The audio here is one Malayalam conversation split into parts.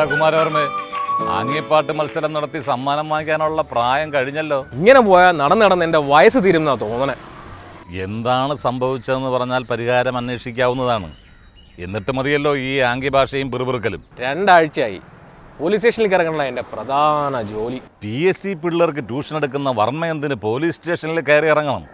എന്താ കുമാരവർമ്മേ ആംഗ്യപ്പാട്ട് മത്സരം നടത്തി സമ്മാനം വാങ്ങിക്കാനുള്ള പ്രായം കഴിഞ്ഞല്ലോ. ഇങ്ങനെ പോയാൽ നടന്ന് നടന്ന് എന്റെ വയസ്സ് തീരുന്ന തോന്നണേ. എന്താണ് സംഭവിച്ചതെന്ന് പറഞ്ഞാൽ പരിഹാരം അന്വേഷിക്കാവുന്നതാണ്. എന്നിട്ട് മതിയല്ലോ ഈ ആംഗ്യ ഭാഷയും പിറുപിറുക്കലും. രണ്ടാഴ്ചയായി. പോലീസ് സ്റ്റേഷനിൽ ഇറങ്ങണ എന്റെ പ്രധാന ജോലി. പി എസ് സി പിള്ളേർക്ക് ട്യൂഷൻ എടുക്കുന്ന വർമ്മ എന്തിന് പോലീസ് സ്റ്റേഷനിൽ കയറി ഇറങ്ങണം?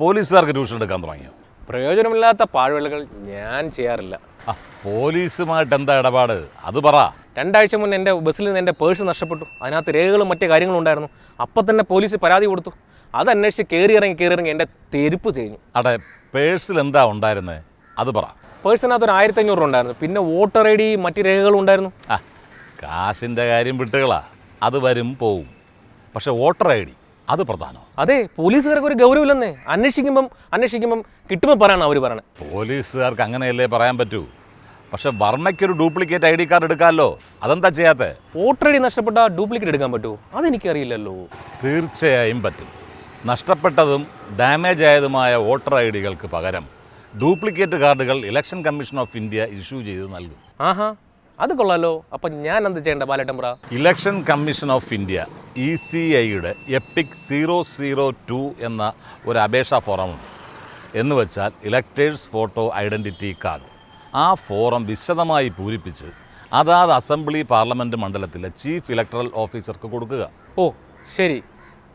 പോലീസുകാർക്ക് ട്യൂഷൻ എടുക്കാൻ തുടങ്ങിയോ? പ്രയോജനമില്ലാത്ത പാഴ്വേളുകൾ ഞാൻ ചെയ്യാറില്ല. ആ പോലീസുമായിട്ട് എന്താ ഇടപാട്? അത് പറ. രണ്ടാഴ്ച മുന്നേ എന്റെ ബസ്സിൽ നിന്ന് എന്റെ പേഴ്സ് നഷ്ടപ്പെട്ടു. അതിനകത്ത് രേഖകളും മറ്റു കാര്യങ്ങളും ഉണ്ടായിരുന്നു. അപ്പം തന്നെ പോലീസ് പരാതി കൊടുത്തു. അത് അന്വേഷിച്ച് കയറി ഇറങ്ങി കയറി ഇറങ്ങി എന്റെ തെരുപ്പ് ചെയ്യുന്നു അടെ പേഴ്സിൽ എന്താ ഉണ്ടായിരുന്നത് അത് പറ. പേഴ്സിനകത്ത് ഒരു ആയിരത്തി അഞ്ഞൂറ് ഉണ്ടായിരുന്നു. പിന്നെ വോട്ടർ ഐ ഡി മറ്റു രേഖകളും ഉണ്ടായിരുന്നു. ആ കാശിന്റെ കാര്യം വിട്ടുകളാ. അത് വരും പോവും. പക്ഷെ വോട്ടർ ഐ ഡി അത് പ്രധാനം അതെ പോലീസുകാർക്ക് ഒരു ഗൗരവമില്ലെന്നേ. അന്വേഷിക്കുമ്പം അന്വേഷിക്കുമ്പം കിട്ടുമ്പോൾ പറയണം അവർ പറയണേ. പോലീസുകാർക്ക് അങ്ങനെയല്ലേ പറയാൻ പറ്റൂ? പക്ഷെ വർമ്മയ്ക്കൊരു ഡ്യൂപ്ലിക്കേറ്റ് ഐ ഡി കാർഡ് എടുക്കാമല്ലോ? അതെന്താ ചെയ്യാത്തെ? വോട്ടർ ഐ ഡി നഷ്ടപ്പെട്ട ഡ്യൂപ്ലിക്കേറ്റ് എടുക്കാൻ പറ്റുമോ അതെനിക്കറിയില്ലല്ലോ. തീർച്ചയായും പറ്റും. നഷ്ടപ്പെട്ടതും ഡാമേജ് ആയതുമായ വോട്ടർ ഐ ഡികൾക്ക് പകരം ഡ്യൂപ്ലിക്കേറ്റ് കാർഡുകൾ election commission of India issue ചെയ്ത് നൽകും. ആഹാ അത് കൊള്ളാലോ. അപ്പം ഞാൻ എന്ത് ചെയ്യേണ്ട ബാലട്ടമ്പ്ര election commission of India E C ഐയുടെ എപ്പിക് സീറോ സീറോ ടു എന്ന ഒരു അപേക്ഷാ ഫോറമുണ്ട്. എന്ന് വെച്ചാൽ ഇലക്ടേഴ്സ് ഫോട്ടോ ഐഡന്റിറ്റി കാർഡ്. ആ ഫോറം വിശദമായി പൂരിപ്പിച്ച് അതാത് അസംബ്ലി പാർലമെന്റ് മണ്ഡലത്തിലെ ചീഫ് ഇലക്ടറൽ ഓഫീസർക്ക് കൊടുക്കുക. ഓ ശരി.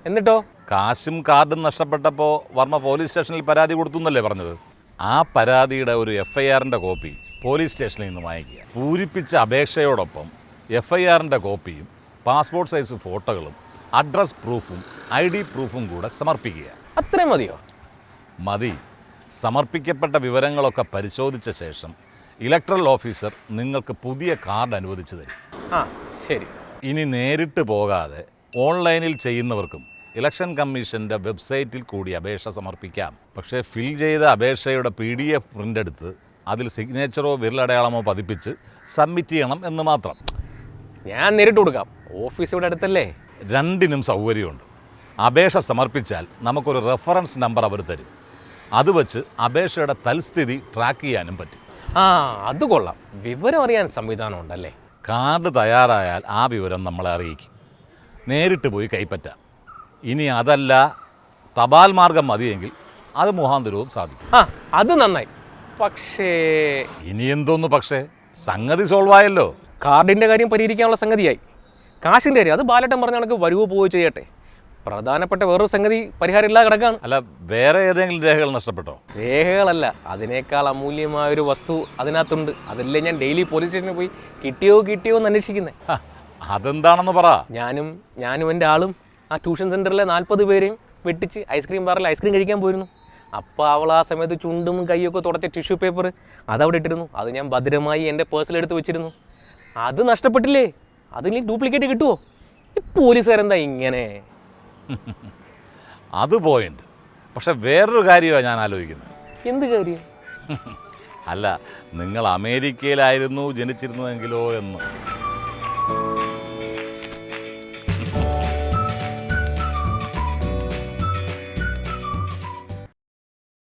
എന്നിട്ടോ? കാശും കാർഡും നഷ്ടപ്പെട്ടപ്പോൾ വർമ്മ പോലീസ് സ്റ്റേഷനിൽ പരാതി കൊടുത്തു എന്നല്ലേ പറഞ്ഞത്? ആ പരാതിയുടെ ഒരു എഫ് ഐ ആറിന്റെ കോപ്പി പോലീസ് സ്റ്റേഷനിൽ നിന്ന് വാങ്ങിക്കുക. പൂരിപ്പിച്ച അപേക്ഷയോടൊപ്പം എഫ് ഐ ആറിന്റെ കോപ്പിയും പാസ്പോർട്ട് സൈസ് ഫോട്ടോകളും അഡ്രസ് പ്രൂഫും ഐ ഡി പ്രൂഫും കൂടെ സമർപ്പിക്കുക. അത്രയും മതിയോ? മതി. സമർപ്പിക്കപ്പെട്ട വിവരങ്ങളൊക്കെ പരിശോധിച്ച ശേഷം ഇലക്ട്രൽ ഓഫീസർ നിങ്ങൾക്ക് പുതിയ കാർഡ് അനുവദിച്ചു തരും. ആ ശരി. ഇനി നേരിട്ട് പോകാതെ ഓൺലൈനിൽ ചെയ്യുന്നവർക്കും ഇലക്ഷൻ കമ്മീഷന്റെ വെബ്സൈറ്റിൽ കൂടി അപേക്ഷ സമർപ്പിക്കാം. പക്ഷേ ഫിൽ ചെയ്ത അപേക്ഷയുടെ പി ഡി എഫ് പ്രിന്റ് എടുത്ത് അതിൽ സിഗ്നേച്ചറോ വിരലടയാളമോ പതിപ്പിച്ച് സബ്മിറ്റ് ചെയ്യണം എന്ന് മാത്രം. ഞാൻ നേരിട്ട് കൊടുക്കാം. ഓഫീസ് ഇവിടെ അടുത്തല്ലേ? രണ്ടിനും സൗകര്യമുണ്ട്. അപേക്ഷ സമർപ്പിച്ചാൽ നമുക്കൊരു റെഫറൻസ് നമ്പർ അവർ തരും. അത് വെച്ച് അപേക്ഷയുടെ തൽസ്ഥിതി ട്രാക്ക് ചെയ്യാനും പറ്റും. ആ അത് കൊള്ളാം. വിവരം അറിയാൻ സംവിധാനം ഉണ്ടല്ലേ? കാർഡ് തയ്യാറായാൽ ആ വിവരം നമ്മളെ അറിയിക്കും. നേരിട്ട് പോയി കൈപ്പറ്റാം. ഇനി അതല്ല തപാൽ മാർഗം മതിയെങ്കിൽ അത് മുഖാന്തരവും സാധിക്കും. ആ അത് നന്നായി. പക്ഷേ ഇനി എന്തോന്ന് പക്ഷേ? സംഗതി സോൾവ് ആയല്ലോ. കാർഡിന്റെ കാര്യം പരിഹരിക്കാനുള്ള സംഗതിയായി. കാശിന്റെ കാര്യം അത് ബാലട്ടം പറഞ്ഞ കണക്ക് വരുവോ പോവോ ചെയ്യട്ടെ. പ്രധാനപ്പെട്ട വേറൊരു സംഗതി പരിഹാരം ഇല്ലാതെ കിടക്കാണ്. അല്ല വേറെ ഏതെങ്കിലും രേഖകൾ നഷ്ടപ്പെട്ടോ? രേഖകളല്ല അതിനേക്കാൾ അമൂല്യമായ ഒരു വസ്തു അതിനകത്തുണ്ട്. അതല്ലേ ഞാൻ ഡെയിലി പോലീസ് സ്റ്റേഷനിൽ പോയി കിട്ടിയോ കിട്ടിയോ എന്ന് അന്വേഷിക്കുന്നത് അതെന്താണെന്ന് പറ. ഞാനും ഞാനും എന്റെ ആളും ആ ട്യൂഷൻ സെന്ററിലെ നാൽപ്പത് പേരെയും വെട്ടിച്ച് ഐസ്ക്രീം ബാറിൽ ഐസ്ക്രീം കഴിക്കാൻ പോയിരുന്നു. അപ്പോൾ അവൾ ആ സമയത്ത് ചുണ്ടും കൈയൊക്കെ തുടച്ച ടിഷ്യൂ പേപ്പർ അതവിടെ ഇട്ടിരുന്നു. അത് ഞാൻ ഭദ്രമായി എന്റെ പേഴ്സിലെടുത്ത് വെച്ചിരുന്നു. അത് നഷ്ടപ്പെട്ടില്ലേ? അതിൽ ഡ്യൂപ്ലിക്കേറ്റ് കിട്ടുമോ ഈ പോലീസുകാരെന്താ ഇങ്ങനെ? അത് പോയിന്റ് പക്ഷെ വേറൊരു കാര്യമാണ് ഞാൻ ആലോചിക്കുന്നത്. എന്ത് കാര്യം? അല്ല നിങ്ങൾ അമേരിക്കയിലായിരുന്നു ജനിച്ചിരുന്നതെങ്കിലോ എന്ന്.